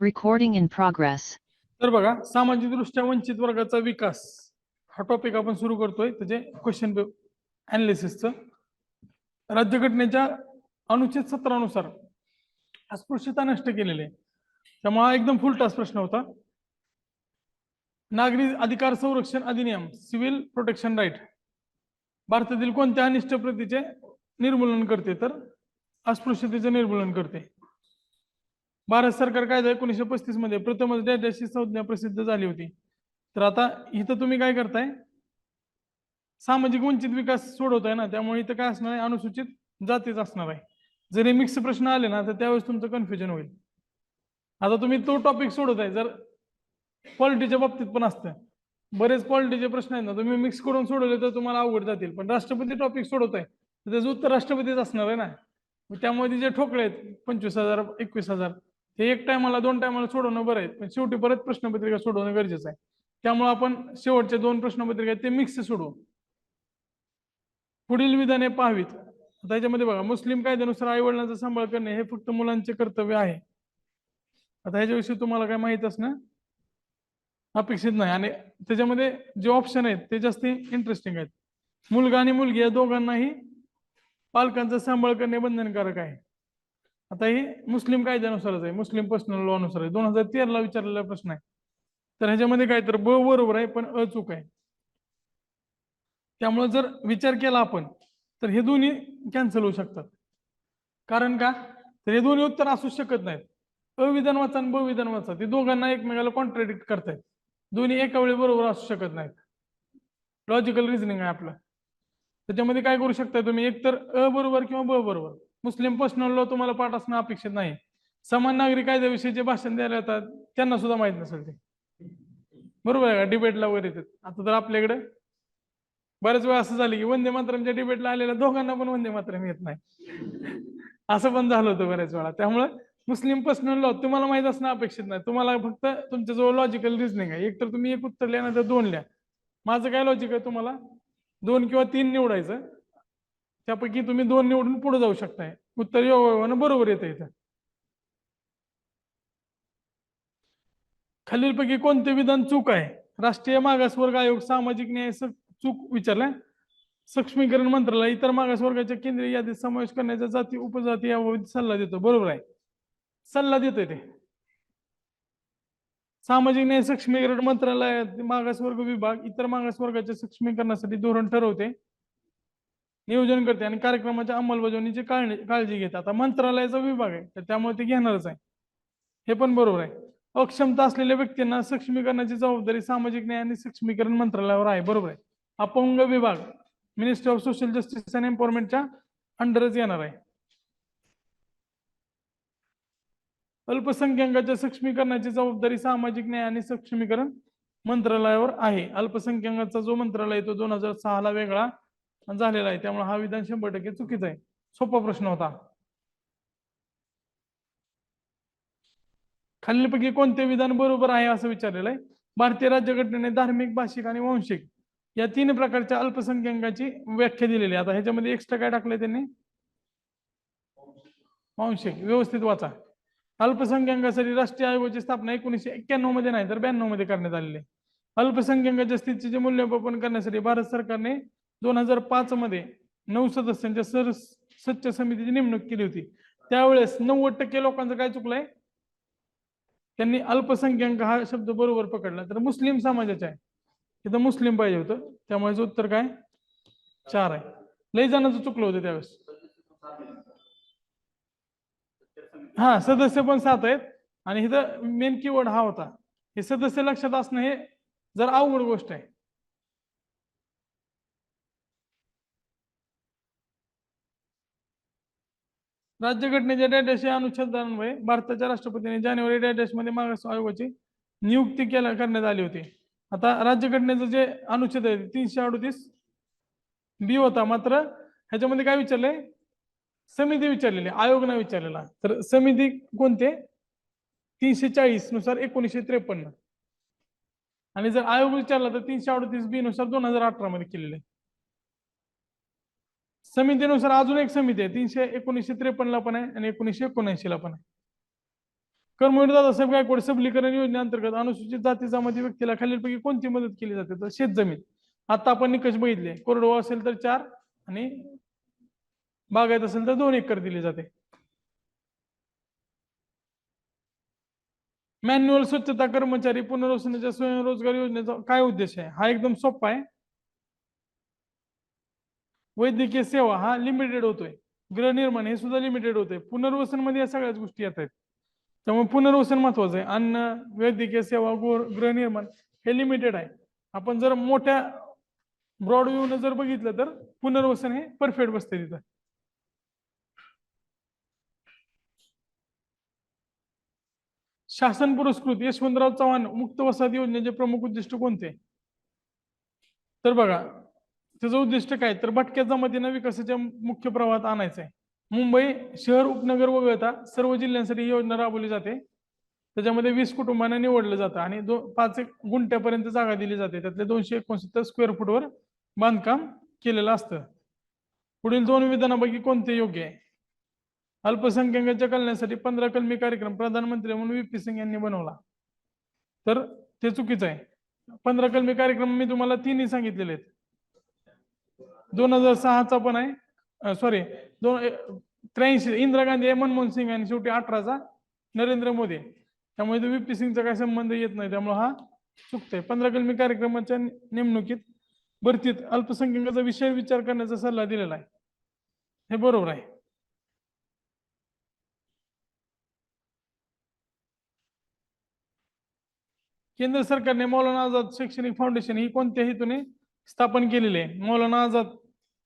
Recording in progress तर बघा सामाजिक दृष्ट्या वंचित वर्गाचा विकास हा टॉपिक आपण सुरू करतोय. त्याचे क्वेश्चन अनालिसिसचं राज्यघटनेच्या अनुच्छेद सतरानुसार अस्पृश्यता नष्ट केलेली आहे. त्यामुळे हा एकदम फुल टास्क प्रश्न होता. नागरी अधिकार संरक्षण अधिनियम सिव्हिल प्रोटेक्शन राईट भारतातील कोणत्या अनिष्ट प्रतीचे निर्मूलन करते तर अस्पृश्यतेचे निर्मूलन करते. भारत सरकार कायदा एकोणीसशे पस्तीसमध्ये प्रथमच डॅश संज्ञा प्रसिद्ध झाली होती. तर आता इथं तुम्ही काय करताय? सामाजिक वंचित विकास सोडवताय ना त्यामुळे इथं काय असणार आहे? अनुसूचित जातीच असणार आहे. जरी मिक्स प्रश्न आले ना तर त्यावेळेस तुमचं कन्फ्युजन होईल. आता तुम्ही तो टॉपिक सोडवताय जर पॉलिटीच्या बाबतीत पण असतं. बरेच पॉलिटीचे प्रश्न आहेत ना तुम्ही मिक्स करून सोडवले तर तुम्हाला अवघड जातील. पण राष्ट्रपती टॉपिक सोडवताय तर त्याचं उत्तर राष्ट्रपतीच असणार आहे ना. त्यामुळे जे ठोकळे आहेत पंचवीस हजार एकवीस हजार ते एक टायमाला दोन टायमाला सोडवणं बरं आहे. पण शेवटी परत प्रश्नपत्रिका सोडवणं गरजेचं आहे. त्यामुळे आपण शेवटचे दोन प्रश्नपत्रिका आहेत ते मिक्स सोडवू. पुढील विधाने पाहावीत. त्याच्यामध्ये बघा मुस्लिम कायद्यानुसार आई वडिलांचा सांभाळ करणे हे फक्त मुलांचे कर्तव्य आहे. आता ह्याच्याविषयी तुम्हाला काय माहीत असणं अपेक्षित नाही. आणि त्याच्यामध्ये जे ऑप्शन आहेत ते जास्त इंटरेस्टिंग आहेत. मुलगा आणि मुलगी या दोघांनाही पालकांचा सांभाळ करणे बंधनकारक आहे. आता हे मुस्लिम कायद्यानुसारच आहे. मुस्लिम पर्सनल लॉ नुसार आहे. दोन हजार तेराला विचारलेला प्रश्न आहे. तर ह्याच्यामध्ये काय तर ब बरोबर आहे पण अ चूक आहे. त्यामुळे जर विचार केला आपण तर हे दोन्ही कॅन्सल होऊ शकतात. कारण का? तर हे दोन्ही उत्तर असू शकत नाहीत. अविधान वाचा आणि ब विधान वाचा. ते दोघांना एकमेकाला कॉन्ट्रॅडिक्ट करतायत. दोन्ही एका वेळी बरोबर असू शकत नाहीत. लॉजिकल रिझनिंग आहे आपलं. त्याच्यामध्ये काय करू शकता तुम्ही? एकतर अ बरोबर किंवा ब बरोबर. मुस्लिम पर्सनल लॉ तुम्हाला पाठ असणं अपेक्षित नाही. समान नागरिक कायद्याविषयी जे भाषण द्यायला येतात त्यांना सुद्धा माहीत नसेल ते. बरोबर आहे का? डिबेटला वगैरे येतात. आता तर आपल्याकडे बऱ्याच वेळा असं झालं की वंदे मातरमच्या डिबेटला आलेल्या दोघांना पण वंदे मातरम येत नाही. असं पण झालं होतं बऱ्याच वेळा. त्यामुळं मुस्लिम पर्सनल लॉ तुम्हाला माहीत असणं अपेक्षित नाही. तुम्हाला फक्त तुमच्या जवळ लॉजिकल रिझनिंग आहे. एक तर तुम्ही एक उत्तर लिहा तर दोन लिहा. माझं काय लॉजिक आहे तुम्हाला? दोन किंवा तीन निवडायचं. त्यापैकी तुम्ही दोन निवडून पुढे जाऊ शकताय. उत्तर योगायोगानं बरोबर येतं इथं. खालीलपैकी कोणते विधान चूक आहे? राष्ट्रीय मागासवर्ग आयोग सामाजिक न्याय चूक विचारलाय. सक्षमीकरण मंत्रालय इतर मागासवर्गाच्या केंद्रीय यादीत समावेश करण्याच्या जाती उपजाती याबाबत सल्ला देतो. बरोबर आहे. सल्ला देतोय ते. सामाजिक न्याय सक्षमीकरण मंत्रालयात मागासवर्ग विभाग इतर मागासवर्गाच्या सक्षमीकरणासाठी धोरण ठरवते. नियोजन करते आणि कार्यक्रमाच्या अंमलबजावणीची काळजी घेते. आता मंत्रालयाचा विभाग आहे तर त्यामुळे ते घेणारच आहे. हे पण बरोबर आहे. अक्षमता असलेल्या व्यक्तींना सक्षमीकरणाची जबाबदारी सामाजिक न्याय आणि सक्षमीकरण मंत्रालयावर आहे. बरोबर आहे. अपंग विभाग ministry of social justice and एम्पॉवरमेंटच्या अंडरच येणार आहे. अल्पसंख्याकाच्या सक्षमीकरणाची जबाबदारी सामाजिक न्याय आणि सक्षमीकरण मंत्रालयावर आहे. अल्पसंख्याकाचा जो मंत्रालय तो दोन हजार सहा ला वेगळा झालेला आहे. त्यामुळे हा विधान शंभर टक्के चुकीचा आहे. सोपा प्रश्न होता. खालीलपैकी कोणते विधान बरोबर आहे असं विचारलेलं आहे? भारतीय राज्यघटनेने धार्मिक भाषिक आणि वांशिक या तीन प्रकारच्या अल्पसंख्याकांची व्याख्या दिलेली आहे. आता ह्याच्यामध्ये एक्स्ट्रा काय टाकलंय त्यांनी? वांशिक. व्यवस्थित वाचा. अल्पसंख्याकांसाठी राष्ट्रीय आयोगाची स्थापना एकोणीशे एक्क्याण्णवमध्ये नाही तर ब्याण्णवमध्ये करण्यात आलेली आहे. अल्पसंख्याकाच्या स्थितीचे मूल्यमापन करण्यासाठी भारत सरकारने दोन हजार पाच मध्ये नऊ सदस्यांच्या सर सच्च समितीची नेमणूक केली होती. त्यावेळेस नव्वद टक्के लोकांचं काय चुकलंय? त्यांनी अल्पसंख्याक हा शब्द बरोबर पकडला. तर मुस्लिम समाजाचा आहे. तिथं मुस्लिम पाहिजे होतं. त्यामुळे उत्तर काय? चार आहे. लय जणांचं चुकलं होतं त्यावेळेस. हा सदस्य पण सात आहेत. आणि इथं मेन कीवर्ड हा होता. हे सदस्य लक्षात असणं हे जर अवघड गोष्ट आहे. राज्यघटनेच्या डॅडॅश या अनुच्छेदान्वये भारताच्या राष्ट्रपतीने जानेवारी डॅडॅशमध्ये मागास आयोगाची नियुक्ती केल्या करण्यात आली होती. आता राज्यघटनेचं जे अनुच्छेद आहे तीनशे अडतीस बी होता मात्र ह्याच्यामध्ये काय विचारलंय? समिती विचारलेली आयोग नाही विचारलेला. तर समिती कोणते तीनशे चाळीसनुसार एकोणीसशे त्रेपन्न. आणि जर आयोग विचारला तर तीनशे अडतीस बी नुसार दोन हजार अठरा मध्ये केलेले समितीनुसार अजून एक समिती आहे तीनशे एकोणीसशे त्रेपन्न ला पण आहे आणि एकोणीसशे एकोणऐंशी ला पण आहे. कर्मवीर दादासाहेब गायकवाड सबलीकरण योजनेअंतर्गत अनुसूचित जाती जमाती व्यक्तीला खालीलपैकी कोणती मदत केली जाते? तर शेतजमीन आता आपण निकष बघितले. कोरडवाहू असेल तर चार आणि बागायत असेल तर दोन एकर दिली जाते. मॅन्युअल स्वच्छता कर्मचारी पुनर्वसनाच्या स्वयंरोजगार योजनेचा काय उद्देश आहे? हा एकदम सोपा आहे. वैद्यकीय सेवा हा लिमिटेड होतोय. गृहनिर्माण हे सुद्धा लिमिटेड होतंय. पुनर्वसनमध्ये या सगळ्याच गोष्टी येत आहेत. त्यामुळे पुनर्वसन महत्वाचं आहे. अन्न वैद्यकीय सेवा गृहनिर्माण हे लिमिटेड आहे. आपण जर मोठ्या ब्रॉड व्ह्यूने जर बघितलं तर पुनर्वसन हे परफेक्ट बसते तिथं. शासन पुरस्कृत यशवंतराव चव्हाण मुक्त वसाहत योजनेचे प्रमुख उद्दिष्ट कोणते? तर बघा त्याचं उद्दिष्ट काय? तर भटक्या जमातींना विकासाच्या मुख्य प्रवाहात आणायचं आहे मुंबई शहर उपनगर वगळता सर्व जिल्ह्यांसाठी ही योजना राबवली जाते. त्याच्यामध्ये वीस कुटुंबांना निवडलं जातं आणि दो पाच एक गुंठ्यापर्यंत जागा दिली जाते. त्यातले दोनशे एकोणसत्तर स्क्वेअर फूटवर बांधकाम केलेलं असतं. पुढील दोन विधानापैकी कोणते योग्य आहे? अल्पसंख्याकांच्या कल्याणासाठी पंधरा कलमी कार्यक्रम प्रधानमंत्री म्हणून व्ही पी सिंग यांनी बनवला. तर ते चुकीचं आहे. पंधरा कलमी कार्यक्रम मी तुम्हाला तिन्ही सांगितलेले आहेत. दोन हजार सहाचा पण आहे. सॉरी दोन त्र्याऐंशी इंदिरा गांधी आहे मनमोहन सिंग आणि शेवटी अठराचा नरेंद्र मोदी त्यामुळे त्यामुळे व्हीपी सिंगचा काही संबंध येत नाही. त्यामुळे हा चुकतोय. पंधरा कलमी कार्यक्रमाच्या नेमणुकीत भरतीत अल्पसंख्याकाचा विषय विचार करण्याचा सल्ला दिलेला आहे. हे बरोबर आहे. केंद्र सरकारने मौलाना आझाद शैक्षणिक फाउंडेशन ही कोणत्या हेतूने स्थापन केलेली आहे? मौलाना आझाद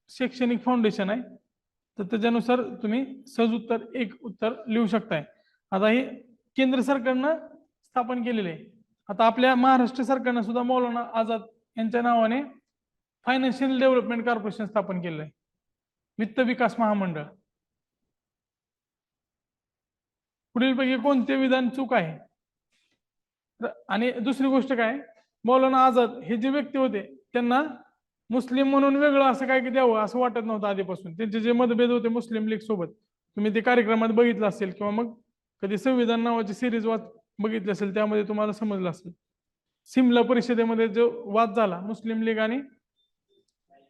शैक्षणिक फाउंडेशन आहे तर त्याच्यानुसार तुम्ही सहज उत्तर एक उत्तर लिहू शकताय. आता हे केंद्र सरकारनं स्थापन केलेले आहे. आता आपल्या महाराष्ट्र सरकारनं सुद्धा मौलाना आझाद यांच्या नावाने फायनान्शियल डेव्हलपमेंट कॉर्पोरेशन स्थापन केलेलं आहे. वित्त विकास महामंडळ. पुढीलपैकी कोणते विधान चूक आहे? आणि दुसरी गोष्ट काय? मौलाना आझाद हे जे व्यक्ती होते त्यांना मुस्लिम म्हणून वेगळं असं काय की द्यावं असं वाटत नव्हतं आधीपासून. त्यांचे जे मतभेद होते मुस्लिम लीग सोबत तुम्ही ते कार्यक्रमात बघितलं असेल किंवा मग कधी संविधान नावाची सिरीज वाच बघितली असेल त्यामध्ये तुम्हाला समजलं असेल. सिमला परिषदेमध्ये जो वाद झाला मुस्लिम लीग आणि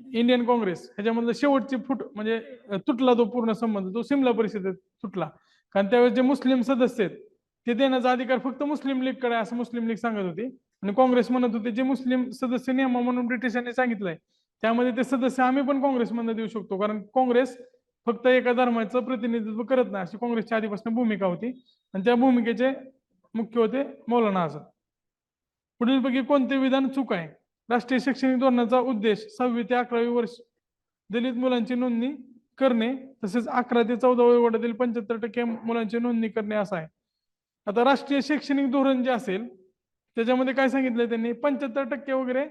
इंडियन काँग्रेस ह्याच्यामधलं शेवटची फूट म्हणजे तुटला तो पूर्ण संबंध तो सिमला परिषदेत तुटला. कारण त्यावेळेस जे मुस्लिम सदस्य आहेत ते देण्याचा अधिकार फक्त मुस्लिम लीगकडे असं मुस्लिम लीग सांगत होती. आणि काँग्रेस म्हणत होते जे मुस्लिम सदस्य नियम म्हणून ब्रिटिशांनी सांगितलंय त्यामध्ये ते सदस्य आम्ही पण काँग्रेसमधनं देऊ शकतो. कारण काँग्रेस फक्त एका धर्माचं प्रतिनिधित्व करत नाही अशी काँग्रेसच्या आधीपासून भूमिका होती. आणि त्या भूमिकेचे मुख्य होते मौलाना आझाद. पुढीलपैकी कोणते विधान चूक आहे? राष्ट्रीय शैक्षणिक धोरणाचा उद्देश सहावी ते अकरावी वर्ष दलित मुलांची नोंदणी करणे तसेच अकरा ते चौदा वयोगटातील पंच्याहत्तर टक्के मुलांची नोंदणी करणे असं आहे. आता राष्ट्रीय शैक्षणिक धोरण जे असेल त्याच्यामध्ये काय सांगितलंय त्यांनी? पंच्याहत्तर टक्के वगैरे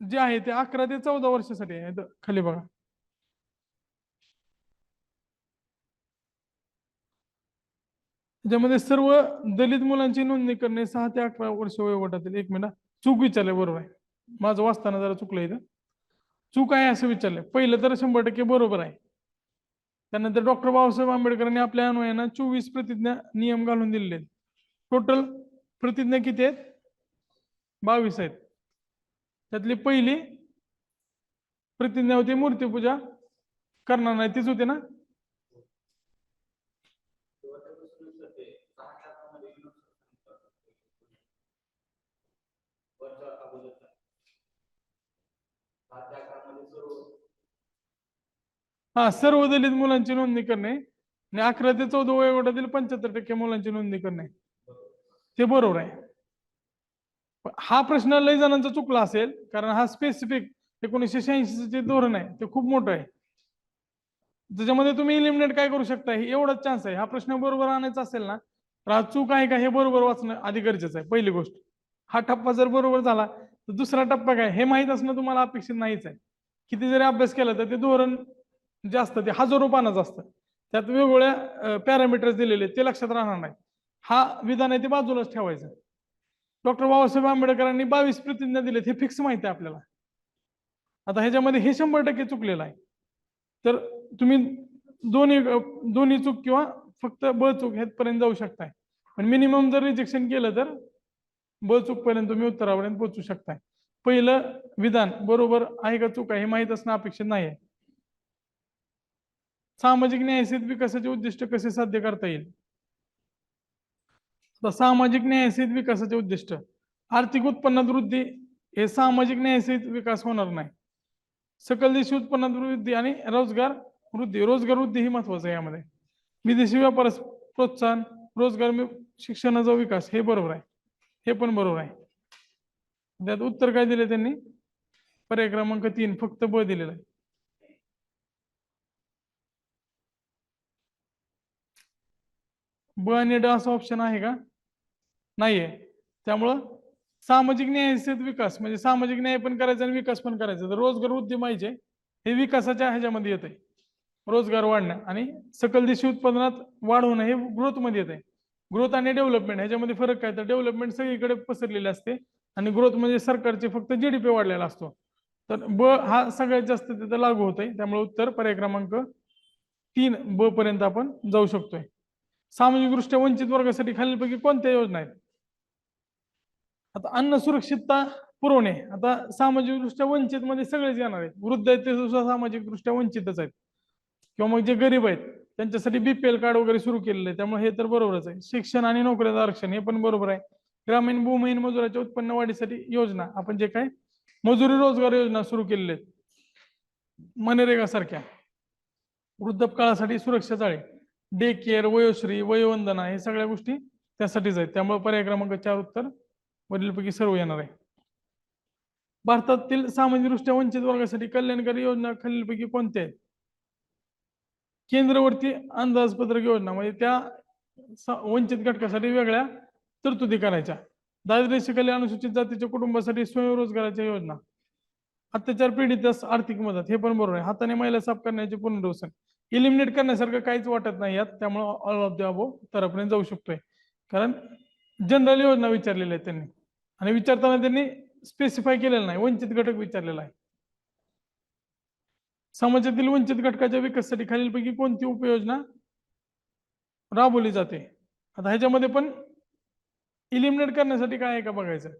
जे आहे ते अकरा ते चौदा वर्षासाठी आहे खाली बघा. ज्यामध्ये सर्व दलित मुलांची नोंदणी करणे सहा ते अकरा वर्ष वयोगटातील एक मिनिट. चूक विचारले बरोबर आहे. माझं वाचताना जरा चुकलं इथं. चूक आहे असं विचारलंय पहिलं तर शंभर टक्के बरोबर आहे. त्यानंतर डॉक्टर बाबासाहेब आंबेडकरांनी आपल्या अन्वयानं चोवीस प्रतिज्ञा नियम घालून दिलेले आहेत. टोटल प्रतिज्ञा किती आहेत? बावीस आहेत. त्यातली पहिली प्रतिज्ञा होती मूर्तीपूजा. करणार नाही तीच होती ना? हा सर्व दलित मुलांची नोंदणी करणे आणि अकरा ते चौदा वयोगटातील पंच्याहत्तर टक्के मुलांची नोंदणी करणे. ते बरोबर आहे. हा प्रश्न लय जणांचा चुकला असेल कारण हा स्पेसिफिक एकोणीसशे शहाऐंशी जे धोरण आहे ते खूप मोठं आहे. त्याच्यामध्ये तुम्ही इलिमिनेट काय करू शकता? हे एवढाच चान्स आहे. हा प्रश्न बरोबर आणायचा असेल ना तर चूक आहे का हे बरोबर वाचणं आधी गरजेचं आहे पहिली गोष्ट. हा टप्पा जर बरोबर झाला तर दुसरा टप्पा काय? हे माहीत असणं तुम्हाला अपेक्षित नाहीच आहे. किती जरी अभ्यास केला तर ते धोरण जे असतं ते हजारो पानाचं असतं. त्यात वेगवेगळ्या पॅरामीटर्स दिलेले ते लक्षात राहणार नाही. हा विधान आहे ते बाजूलाच ठेवायचं. डॉक्टर बाबासाहेब आंबेडकरांनी बावीस प्रतिज्ञा दिलेत हे फिक्स माहिती आहे आपल्याला. आता ह्याच्यामध्ये हे शंभर टक्के चुकलेलं आहे. तर तुम्ही दोन्ही दोन्ही चूक किंवा फक्त ब चूक ह्यापर्यंत जाऊ शकताय. पण मिनिमम जर रिजेक्शन केलं तर ब चूक पर्यंत तुम्ही उत्तरापर्यंत पोहोचू शकताय. पहिलं विधान बरोबर आहे का चूक आहे हे माहीत असणं अपेक्षित नाही आहे. सामाजिक न्यायसित विकासाचे उद्दिष्ट कसे साध्य करता येईल? तर सामाजिक न्यायसित विकासाचे उद्दिष्ट. आर्थिक उत्पन्नात वृद्धी हे सामाजिक न्यायसित विकास होणार नाही. सकल देशी उत्पन्नात वृद्धी आणि रोजगार वृद्धी रोजगार वृद्धी ही महत्वाचं आहे यामध्ये. विदेशी व्यापारास प्रोत्साहन रोजगार शिक्षणाचा विकास हे बरोबर आहे. हे पण बरोबर आहे. त्यात उत्तर काय दिले त्यांनी? पर्याय क्रमांक तीन फक्त ब दिलेला आहे. ब आणि ड असा ऑप्शन आहे का? नाहीये. त्यामुळं सामाजिक न्याय विकास म्हणजे सामाजिक न्याय पण करायचा आणि विकास पण करायचा. तर रोजगार वृद्धी पाहिजे हे विकासाच्या ह्याच्यामध्ये येत आहे रोजगार वाढणं आणि सकल देशी उत्पादनात वाढ होणं हे ग्रोथमध्ये येत आहे ग्रोथ आणि डेव्हलपमेंट ह्याच्यामध्ये फरक काय? तर डेव्हलपमेंट सगळीकडे पसरलेले असते आणि ग्रोथ म्हणजे सरकारचे फक्त जीडीपी वाढलेला असतो. तर ब हा सगळ्यात जास्त तिथं लागू होत आहे त्यामुळे उत्तर पर्याय क्रमांक तीन ब पर्यंत आपण जाऊ शकतोय. सामाजिकदृष्ट्या वंचित वर्गासाठी खालीलपैकी कोणत्या योजना आहेत? आता अन्न सुरक्षितता पुरवणे आता सामाजिकदृष्ट्या वंचित मध्ये सगळेच येणार आहेत. वृद्ध आहेत ते सुद्धा सामाजिकदृष्ट्या वंचितच आहेत. किंवा मग जे गरीब आहेत त्यांच्यासाठी बीपीएल कार्ड वगैरे सुरू केलेलं आहे. त्यामुळे हे तर बरोबरच आहे. शिक्षण आणि नोकऱ्याचं आरक्षण हे पण बरोबर आहे. ग्रामीण भूमिहीन मजुराच्या उत्पन्न वाढीसाठी योजना आपण जे काय मजुरी रोजगार योजना सुरू केलेल्या आहेत. मनरेगा सारख्या वृद्धपकाळासाठी सुरक्षा जाळे डे केअर वयोश्री वयोवंदना हे सगळ्या गोष्टी त्यासाठीच आहेत. त्यामुळे पर्याय क्रमांक चार उत्तर वरीलपैकी सर्व येणार आहे. भारतातील सामाजिकदृष्ट्या वंचित वर्गासाठी कल्याणकारी योजना खालीलपैकी कोणत्या आहेत? केंद्रवर्ती अंदाजपत्रक योजना म्हणजे त्या वंचित घटकासाठी वेगळ्या तरतुदी करायच्या. दारिद्र्य अनुसूचित जातीच्या कुटुंबासाठी स्वयंरोजगाराच्या योजना. अत्याचार पीडितास आर्थिक मदत हे पण बरोबर आहे. हाताने महिला साफ करण्याचे पुनर्वसन. इलिमिनेट करण्यासारखं काहीच वाटत नाही यात. त्यामुळे ऑल ऑफ द अबो उत्तरापर्यंत जाऊ शकतोय. कारण जनरल योजना विचारलेल्या आहेत त्यांनी. आणि विचारताना त्यांनी स्पेसिफाय केलेलं नाही. वंचित घटक विचारलेला आहे. समाजातील वंचित घटकाच्या विकासासाठी खालीलपैकी कोणती उपयोजना राबवली जाते? आता ह्याच्यामध्ये पण इलिमिनेट करण्यासाठी काय आहे का बघायचं?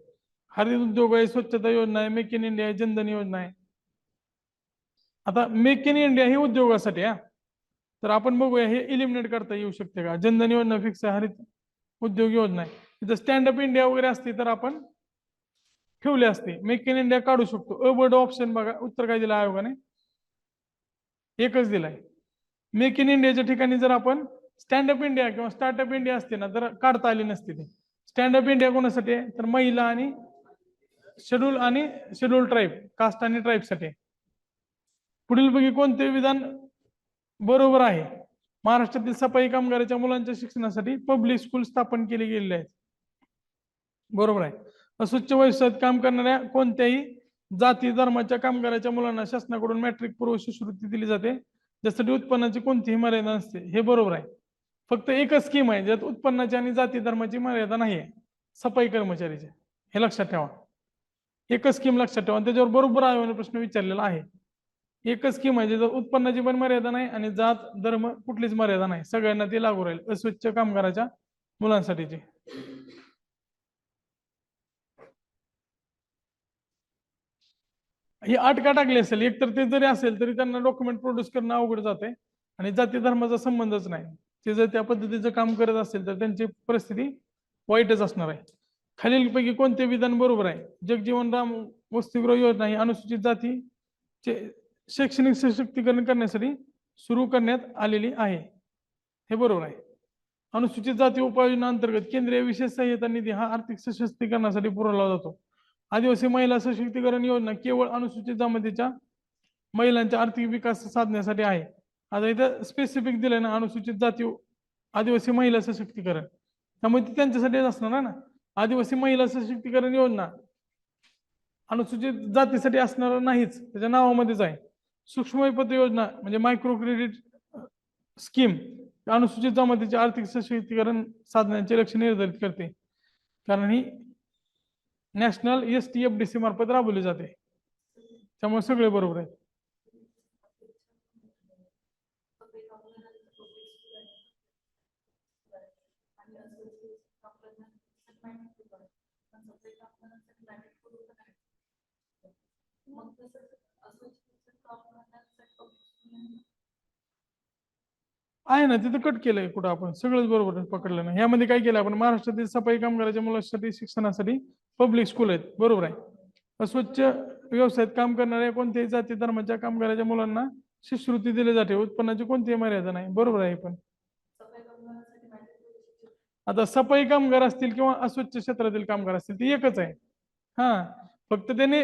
हरित उद्योग आहे स्वच्छता योजना आहे मेक इन इंडिया आहे जनधन योजना आहे. आता मेक इन इंडिया ही उद्योगासाठी हा. तर आपण बघूया हे इलिमिनेट करता येऊ शकते का? जनधन योजना फिक्स आहे हरित उद्योग योजना आहे. तिथं स्टँडअप इंडिया वगैरे असते तर आपण ठेवले असते. मेक इन इंडिया काढू शकतो. अ बर्ड ऑप्शन बघा. उत्तर काय दिलं आयोगाने? एकच दिलाय. मेक इन इंडियाच्या ठिकाणी जर आपण स्टँडअप इंडिया किंवा स्टार्टअप इंडिया असते ना तर काढता आली नसते ते. स्टँडअप इंडिया कोणासाठी आहे? तर महिला आणि शेड्यूल आणि शेड्यूल ट्राईब कास्ट आणि ट्राईबसाठी पुढील पैकी कोणते विधान बरोबर आहे. महाराष्ट्रातील सफाई कामगाराच्या मुलांच्या शिक्षणासाठी पब्लिक स्कूल स्थापन केले गेलेले आहेत. बरोबर आहे. अस्वच्छ व्यवसायात काम करणाऱ्या कोणत्याही जाती धर्माच्या कामगाराच्या मुलांना शासनाकडून मॅट्रिक पूर्व शिष्यवृत्ती दिली जाते. ज्यासाठी उत्पन्नाची कोणतीही मर्यादा नसते. हे बरोबर आहे. फक्त एकच स्कीम आहे ज्यात उत्पन्नाची आणि जाती धर्माची मर्यादा नाही आहे. सफाई कर्मचारीची. हे लक्षात ठेवा. एकच स्कीम लक्षात ठेवा. त्याच्यावर बरोबर आयोगाने प्रश्न विचारलेला आहे. एकच स्कीम आहे म्हणजे ज्याच्यात उत्पन्नाची पण मर्यादा नाही आणि जात धर्म कुठलीच मर्यादा नाही. सगळ्यांना ते लागू राहील. अस्वच्छ कामगाराच्या मुलांसाठीचे. ही अटका टाकली असेल एक तर ते जरी असेल तरी त्यांना डॉक्युमेंट प्रोड्यूस करणं अवघड जाते आणि जाती धर्माचा संबंधच नाही. ते जर त्या पद्धतीचं काम करत असेल तर त्यांची परिस्थिती वाईटच असणार आहे. खालीलपैकी कोणते विधान बरोबर आहे? जगजीवन राम वसतिगृह योजना ही अनुसूचित जातीचे शैक्षणिक सशक्तीकरण करण्यासाठी सुरू करण्यात आलेली आहे. हे बरोबर आहे. अनुसूचित जाती उपाययोजना अंतर्गत केंद्रीय विशेष सहाय्यता निधी हा आर्थिक सशक्तीकरणासाठी पुरवला जातो. आदिवासी महिला सशक्तीकरण योजना केवळ अनुसूचित जमातीच्या महिलांच्या आर्थिक विकास साधण्यासाठी आहे. आता इथं स्पेसिफिक दिलंय ना अनुसूचित जाती आदिवासी महिला सशक्तीकरण. त्यामुळे ती त्यांच्यासाठीच असणार ना. आदिवासी महिला सशक्तीकरण योजना अनुसूचित जातीसाठी असणार नाहीच. त्याच्या नावामध्येच आहे. सूक्ष्म विपत योजना म्हणजे मायक्रो क्रेडिट स्कीम अनुसूचित जमातीचे आर्थिक सशक्तीकरण साधण्याचे लक्ष निर्धारित करते. कारण ही national S T F D C मार्फत राबवली जाते. त्यामुळे सगळे बरोबर आहे आहे. ना तिथं कट केलंय कुठं आपण? सगळंच बरोबर आहे, पकडलं ना ह्यामध्ये काय केलं आपण? महाराष्ट्रातील सफाई कामगाराच्या मुलांसाठी शिक्षणासाठी पब्लिक स्कूल आहेत. बरोबर आहे. अस्वच्छ व्यवसायात काम करणाऱ्या कोणत्याही जाती धर्माच्या कामगाराच्या मुलांना शिष्यवृत्ती दिली जाते. उत्पन्नाची कोणतीही मर्यादा नाही. बरोबर आहे पण. आता सफाई कामगार असतील किंवा अस्वच्छ क्षेत्रातील कामगार असतील ती एकच आहे. हा. फक्त त्याने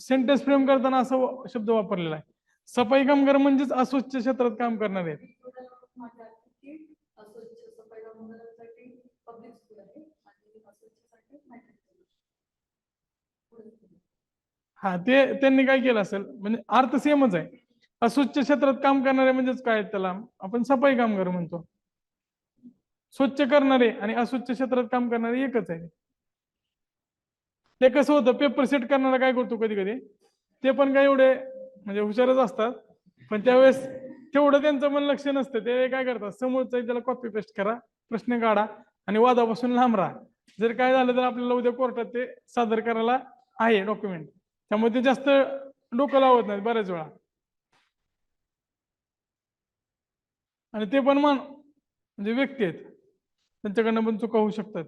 सेंटेन्स फ्रेम करताना असा शब्द वापरलेला आहे. सफाई कामगार म्हणजेच अस्वच्छ क्षेत्रात काम करणारे आहेत. हा ते त्यांनी काय केलं असेल? म्हणजे अर्थ सेमच आहे. अस्वच्छ क्षेत्रात काम करणारे म्हणजेच काय त्याला? आपण सफाई कामगार म्हणतो. स्वच्छ करणारे आणि अस्वच्छ क्षेत्रात काम करणारे एकच आहे ते कसं होतं पेपर सेट करणारा काय करतो कधी कधी? ते पण काय एवढे म्हणजे हुशारच असतात. पण त्यावेळेस तेवढं त्यांचं मन लक्ष नसतं. ते काय करतात समोरचा त्याला कॉपी पेस्ट करा प्रश्न काढा आणि वादापासून लांब राहा. जर काय झालं तर आपल्याला उद्या कोर्टात ते सादर करायला आहे डॉक्युमेंट त्यामुळे ते जास्त डोकं लावत नाहीत बऱ्याच वेळा. आणि ते पण मान म्हणजे व्यक्ती आहेत. त्यांच्याकडनं पण चुका होऊ शकतात.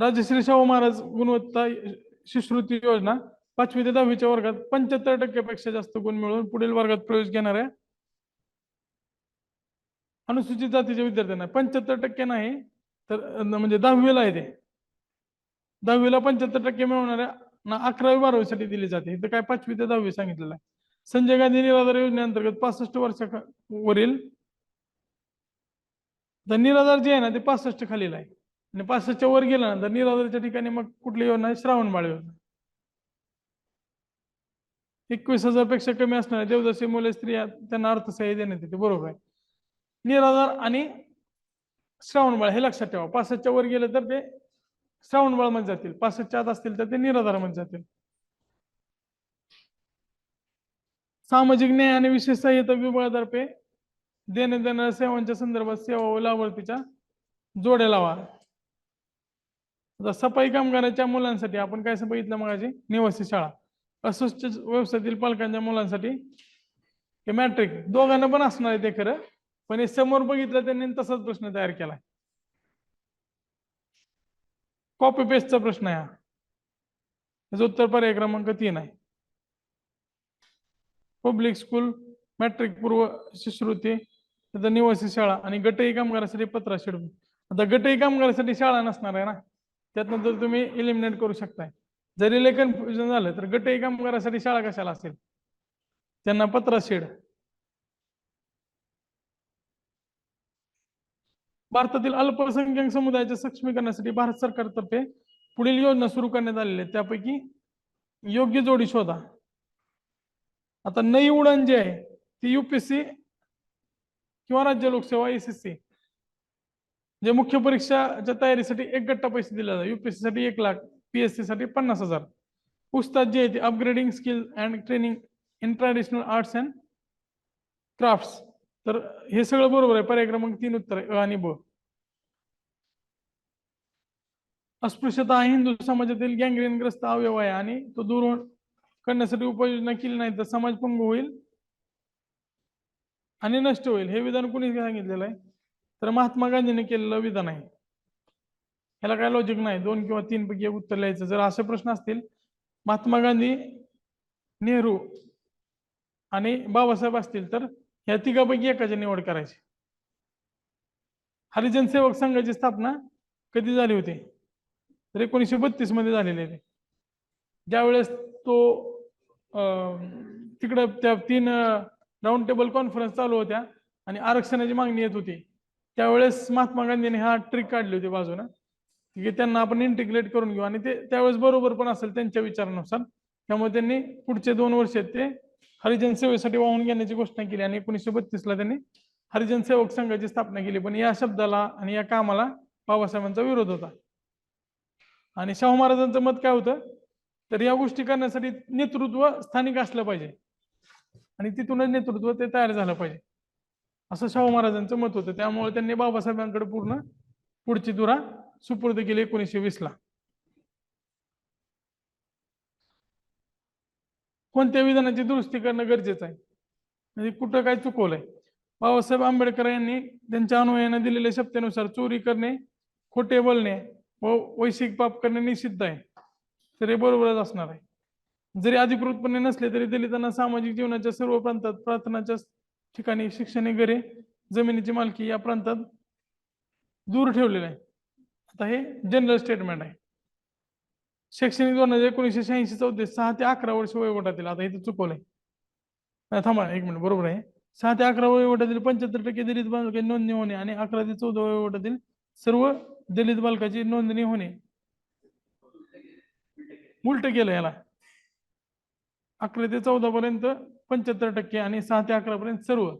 राजश्री शाहू महाराज गुणवत्ता शिष्यवृत्ती योजना पाचवी ते दहावीच्या वर्गात पंच्याहत्तर टक्क्यापेक्षा जास्त गुण मिळवून पुढील वर्गात प्रवेश घेणाऱ्या अनुसूचित जातीच्या विद्यार्थ्यांना पंच्याहत्तर टक्के नाही तर म्हणजे दहावीला आहे ते. दहावीला पंच्याहत्तर टक्के मिळवणाऱ्या ना अकरावी बारावीसाठी दिली जाते. इथं काय पाचवी ते दहावी सांगितलेलं आहे. संजय गांधी निराधार योजनेअंतर्गत पासष्ट वर्षा वरील तर निराधार जे आहे ना ते पासष्ट खालील आहे. आणि पासष्टच्या वर गेल्यानंतर निराधारच्या ठिकाणी मग कुठली योजना श्रावण श्रावणबाळ योजना. एकवीस हजारपेक्षा कमी असणाऱ्या देवदासी मुले स्त्रिया त्यांना अर्थसहाय्य देण्यात येते. बरोबर आहे. निराधार आणि श्रावणबाळ हे लक्षात ठेवा. पासष्टच्या वर गेलं तर ते श्रावणबाळमध्ये जातील. पासष्टच्या आत असतील तर ते निराधारमध्ये जातील. सामाजिक न्याय आणि विशेष सहाय्यता विभागातर्फे देण्यात येणाऱ्या सेवांच्या संदर्भात सेवा व लाभार्थीच्या जोड्या लावा. आता सफाई कामगाराच्या मुलांसाठी आपण काय बघितलं मग निवासी शाळा. अस्वच्छ व्यवसायातील पालकांच्या मुलांसाठी हे मॅट्रिक दोघांना पण असणार आहे ते खरं. पण हे समोर बघितलं त्यांनी तसाच प्रश्न तयार केलाय कॉपी पेस्टचा प्रश्न आहे हा. याचं उत्तर पर्याय क्रमांक तीन आहे. पब्लिक स्कूल मॅट्रिक पूर्व शिष्यवृत्ती त्याचा निवासी शाळा आणि गटई कामगारासाठी पत्रा शेड आता गटई कामगारासाठी शाळा नसणार आहे ना? त्यातनं जर तुम्ही इलिमिनेट करू शकताय. जरी लेखन कन्फ्युजन झालं तर गटई कामगारासाठी शाळा कशाला असेल? त्यांना पत्रा शेड. भारतातील अल्पसंख्याक समुदायाच्या सक्षमीकरणासाठी भारत सरकारतर्फे पुढील योजना सुरू करण्यात आलेल्या आहेत. त्यापैकी योग्य जोडी शोधा. आता नई उडान जी आहे ती युपीएससी किंवा राज्य लोकसेवा एसएससी जे मुख्य परीक्षाच्या तयारीसाठी एक गट्टा पैसे दिला जातो युपीएससी साठी एक लाख पीएससी साठी पन्नास हजार. पुस्तक जे आहे ते upgrading skill and training in traditional arts and crafts तर हे सगळं बरोबर आहे. पर्याय क्रमांक तीन उत्तर आहे. अ आणि ब. अस्पृश्यता हा हिंदू समाजातील गँग्रेनग्रस्त अवयव आहे आणि तो दूर करण्यासाठी उपाययोजना केली नाही तर समाज पंगू होईल आणि नष्ट होईल. हे विधान कुणी सांगितलेलं आहे तर महात्मा गांधीने केलेलं विधान आहे. ह्याला काय लॉजिक नाही? दोन किंवा तीन पैकी एक उत्तर लिहायचं. जर असे प्रश्न असतील महात्मा गांधी नेहरू आणि बाबासाहेब असतील तर ह्या तिघापैकी एकाची निवड करायची. हरिजन सेवक संघाची स्थापना कधी झाली होती? तर एकोणीसशे बत्तीसमध्ये झालेली आहे. ज्यावेळेस तो अं, तिकडं त्या तीन राऊंड टेबल कॉन्फरन्स चालू होत्या आणि आरक्षणाची मागणी येत होती. त्यावेळेस महात्मा गांधीने हा ट्रिक काढली होती बाजूनं की त्यांना आपण इंटिग्रेट करून घेऊ. आणि ते त्यावेळेस बरोबर पण असेल त्यांच्या विचारानुसार. त्यामुळे त्यांनी पुढचे दोन वर्ष ते हरिजन सेवेसाठी वाहून घेण्याची घोषणा केली आणि एकोणीसशे बत्तीस ला त्यांनी हरिजन सेवक संघाची स्थापना केली. पण या शब्दाला आणि या कामाला बाबासाहेबांचा विरोध होता. आणि शाहू महाराजांचं मत काय होतं? तर या गोष्टी करण्यासाठी नेतृत्व स्थानिक असलं पाहिजे. आणि तिथूनच नेतृत्व ते तयार झालं पाहिजे. असं शाहू महाराजांचं मत होतं. त्यामुळे त्यांनी बाबासाहेबांकडे पूर्ण पुढची दुरा सुपूर्द केली एकोणीसशे वीस ला. कोणत्या विधानाची दुरुस्ती करणं गरजेचं आहे? म्हणजे कुठं काय चुकवलंय? बाबासाहेब आंबेडकर यांनी त्यांच्या अनुयायांना दिलेल्या शब्दानुसार चोरी करणे खोटे बोलणे व वैश्विक पाप करणे निषिद्ध आहे. तर हे बरोबरच असणार आहे. जरी अधिकृतपणे नसले तरी दलितांना सामाजिक जीवनाच्या सर्व प्रांतात प्रार्थनाच्या ठिकाणी शैक्षणिक घरे जमिनीची मालकी या प्रांतात दूर ठेवलेलं आहे. आता हे जनरल स्टेटमेंट आहे. शैक्षणिक धोरणाचे एकोणीसशे शहाऐंशी चौतीस सहा ते अकरा वर्ष वयोगटातील आता इथे चुकवलंय. आहे थांबा एक मिनिट बरोबर आहे. सहा ते अकरा वयोगटातील पंच्याहत्तर टक्के दलित बालकांची नोंदणी होणे आणि अकरा ते चौदा वयोगटातील सर्व दलित बालकाची नोंदणी होणे. उलट केलं याला. अकरा ते चौदा पर्यंत पंच्याहत्तर टक्के आणि सहा ते अकरा पर्यंत सर्व.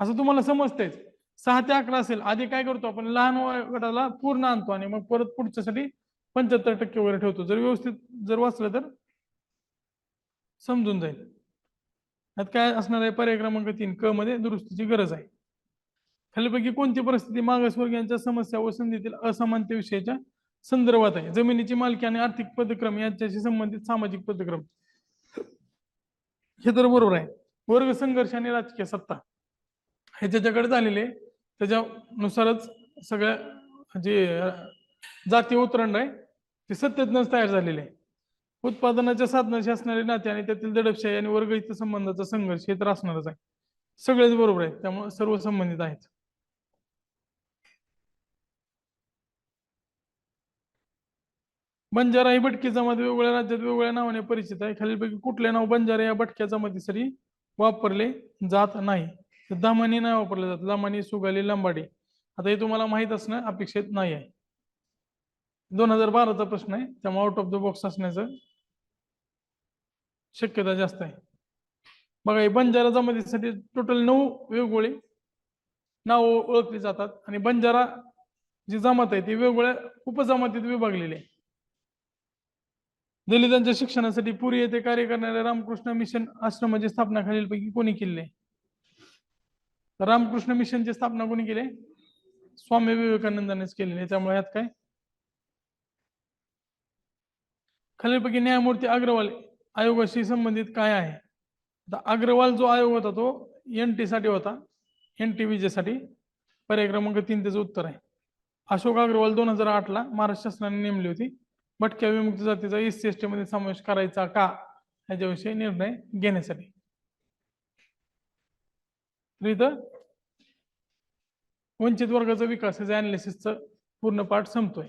असं तुम्हाला समजतंयच सहा ते अकरा असेल आधी काय करतो आपण? लहान वयोगटाला पूर्ण आणतो आणि मग परत पुढच्यासाठी पंच्याहत्तर टक्के वगैरे ठेवतो. जर व्यवस्थित जर वाचलं तर समजून जाईल. यात काय असणार आहे? पर्याय क्रमांक तीन क मध्ये दुरुस्तीची गरज आहे. खालीपैकी कोणती परिस्थिती मागासवर्गीयांच्या समस्या व संधीतील असमानतेविषयीच्या संदर्भात आहे? जमिनीची मालकी आणि आर्थिक पदक्रम यांच्याशी संबंधित सामाजिक पदक्रम. हे तर बरोबर आहे. वर्ग संघर्ष आणि राजकीय सत्ता हे ज्याच्याकडे झालेले आहे, त्याच्यानुसारच सगळ्या जे जाती उतरंड आहे ते सत्तेतनच तयार झालेले आहे. उत्पादनाच्या साधनाशी असणारे नाते आणि त्यातील दडपशाही आणि वर्ग संबंधाचा संघर्ष हे तर असणारच आहे. सगळेच बरोबर आहे त्यामुळे सर्व संबंधित आहेत. बंजारा ही भटकी जमात वेगवेगळ्या राज्यात वेगवेगळ्या नावाने परिचित आहे. खालीलपैकी कुठले नाव बंजारा या भटक्या जमातीसाठी वापरले जात नाही? तर दामानी नाही वापरले जात. दामानी सुगाली लंबाडी. आता हे तुम्हाला माहीत असणं अपेक्षित नाही आहे. दोन हजार बाराचा प्रश्न आहे. त्यामुळे आउट ऑफ द बॉक्स असण्याचं शक्यता जास्त आहे. बघा हे बंजारा जमातीसाठी टोटल नऊ वेगवेगळी नाव ओळखली जातात. आणि बंजारा जी जमात आहे ती वेगवेगळ्या उपजमातीत विभागलेली आहे. दलितांच्या शिक्षणासाठी पुरी येथे कार्य करणाऱ्या रामकृष्ण मिशन आश्रमाची स्थापना खालीलपैकी कोणी केली रामकृष्ण मिशनची स्थापना कोणी केली स्वामी विवेकानंदानेच केलेली त्यामुळे यात काय? खालीलपैकी न्यायमूर्ती अग्रवाल आयोगाशी संबंधित काय आहे? आता अग्रवाल जो आयोग होता तो एन टी साठी होता. एन टी विजेसाठी पर्याय क्रमांक तीन त्याचं उत्तर आहे. अशोक अग्रवाल दोन हजार आठ ला महाराष्ट्र शासनाने नेमली होती. भटक्या विमुक्त जातीचा एस सी एस टी मध्ये समावेश करायचा का? याच्याविषयी निर्णय घेण्यासाठी. इथं वंचित वर्गाचा विकास याचा अनालिसिसचा पूर्ण पाठ संपतोय.